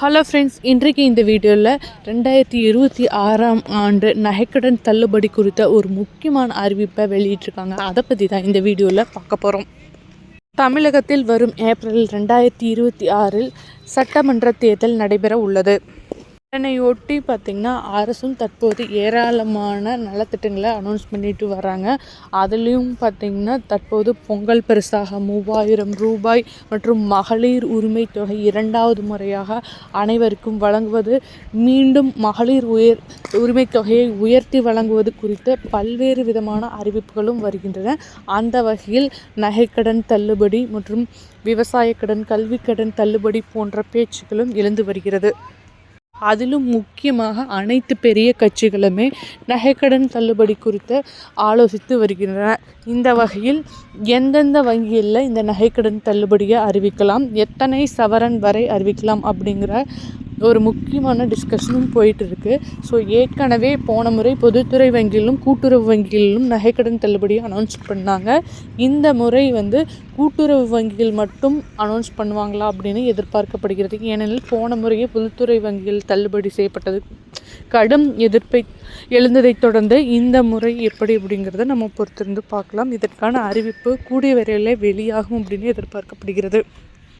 Hello friends இன்றைக்கு இந்த வீடியோவில் ரெண்டாயிரத்தி இருபத்தி ஆறாம் ஆண்டு நகைக்கடன் தள்ளுபடி குறித்த ஒரு முக்கியமான அறிவிப்பை வெளியிட்டிருக்காங்க. அதை பற்றி தான் இந்த வீடியோவில் பார்க்க போகிறோம் தமிழகத்தில் வரும் ஏப்ரல் ரெண்டாயிரத்தி இருபத்தி ஆறில் சட்டமன்ற தேர்தல் நடைபெற உள்ளது. இதனையொட்டி பார்த்திங்கன்னா அரசும் தற்போது ஏராளமான நலத்திட்டங்களை அனௌன்ஸ் பண்ணிட்டு வராங்க. அதுலேயும் பார்த்திங்கன்னா தற்போது பொங்கல் பரிசாக மூவாயிரம் ரூபாய் மற்றும் மகளிர் உரிமை தொகை இரண்டாவது முறையாக அனைவருக்கும் வழங்குவது மீண்டும் மகளிர் உயர் உரிமை தொகையை உயர்த்தி வழங்குவது குறித்த பல்வேறு விதமான அறிவிப்புகளும் வருகின்றன. அந்த வகையில் நகைக்கடன் தள்ளுபடி மற்றும் விவசாய கடன் கல்விக்கடன் தள்ளுபடி போன்ற பேச்சுக்களும் எழுந்து வருகிறது. அதிலும் முக்கியமாக அனைத்து பெரிய கட்சிகளுமே நகைக்கடன் தள்ளுபடி குறித்து ஆலோசித்து வருகின்றன. இந்த வகையில் எந்தெந்த வங்கியில் இந்த நகைக்கடன் தள்ளுபடியை அறிவிக்கலாம் எத்தனை சவரன் வரை அறிவிக்கலாம் அப்படிங்கிற ஒரு முக்கியமான டிஸ்கஷனும் போயிட்டுருக்கு. ஸோ ஏற்கனவே போன முறை பொதுத்துறை வங்கியிலும் கூட்டுறவு வங்கியிலும் நகைக்கடன் தள்ளுபடியை அனௌன்ஸ் பண்ணாங்க. இந்த முறை வந்து கூட்டுறவு வங்கியில் மட்டும் அனௌன்ஸ் பண்ணுவாங்களா அப்படின்னு எதிர்பார்க்கப்படுகிறது. ஏனெனில் போன முறையே பொதுத்துறை வங்கியில் தள்ளுபடி செய்யப்பட்டது. கடும் எதிர்ப்பை எழுந்ததைத் தொடர்ந்து இந்த முறை எப்படி அப்படிங்கிறத நம்ம பொறுத்திருந்து பார்க்கலாம். இதற்கான அறிவிப்பு கூடிய விரைவில் வெளியாகும் அப்படின்னு எதிர்பார்க்கப்படுகிறது.